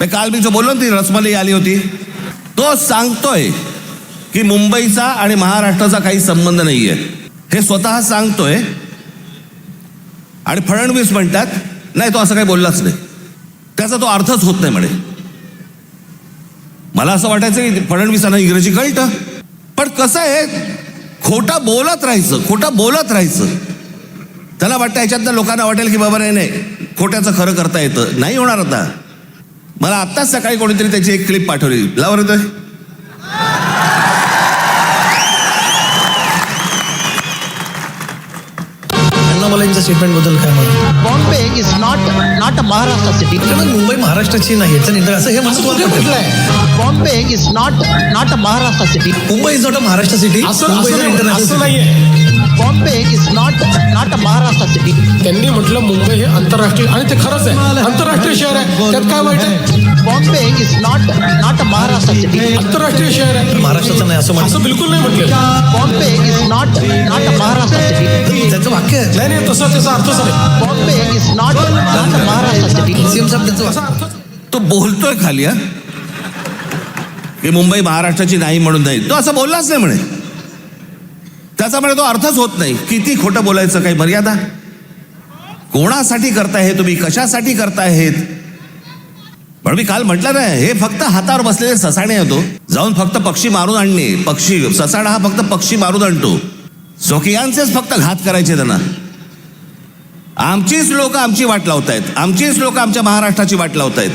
मी काल मी जो बोललो ना ती रसमलाई आली होती। तो सांगतोय की मुंबईचा आणि महाराष्ट्राचा काही संबंध नाही आहे हे स्वतः सांगतोय आणि फडणवीस म्हणतात नाही तो असं काही बोललाच नाही. त्याचा तो अर्थच होत नाही म्हणे. मला असं वाटायचं की फडणवीसांना इंग्रजी कळतं. पण कसं आहे खोटं बोलत राहायचं खोटं बोलत राहायचं. त्याला वाटतं याच्यातनं लोकांना वाटेल की बाबा नाही नाही खोट्याचं खरं करता येतं. नाही होणार आता. मला आत्ताच सकाळी कोणीतरी त्याची एक क्लिप पाठवली. लावर येतोय अण्णामलाईंच्या स्टेटमेंटबद्दल काय म्हणतो Bombay is not not a Maharashtra city Mumbai महाराष्ट्राची नाही याचं नाही असं हे तुम्हाला. Bombay is not not a Maharashtra city Mumbai is not a Maharashtra city असं नाही- असं. नाहीये. Bombay not a Maharashtra city त्यांनी म्हटलं मुंबई हे आंतरराष्ट्रीय आणि ते खरंच आहे. आंतरराष्ट्रीय शहर आहे. त्यात काय वाईट आहे? Bombay is not not a Maharashtra city आंतरराष्ट्रीय शहर आहे. महाराष्ट्राचं नाही असं म्हणतो असं बिलकुल नाही म्हटलं. Bombay is not not a Maharashtra city त्याचं वाक्य आहे. नाही नाही तसं त्याचा अर्थच नाही Bombay is not not a Maharashtra city CM साहेब त्याचं तो बोलतोय खाली हा. की मुंबई महाराष्ट्राची नाही म्हणून नाही. तो असं बोललाच नाही म्हणे. त्याचा म्हणजे तो अर्थच होत नाही. किती खोटं बोलायचं काही मर्यादा? कोणासाठी करताय हे तुम्ही? कशासाठी करताय हे? पण मी काल म्हटलं ना हे फक्त हातावर बसलेले ससाणे होतो. जाऊन फक्त पक्षी मारून आणणे. पक्षी ससाणा हा फक्त पक्षी मारून आणतो. स्वकीयांचेच फक्त घात करायचे त्यांना. आमचीच लोक आमची वाट लावतायत. आमचीच लोक आमच्या महाराष्ट्राची वाट लावतायत.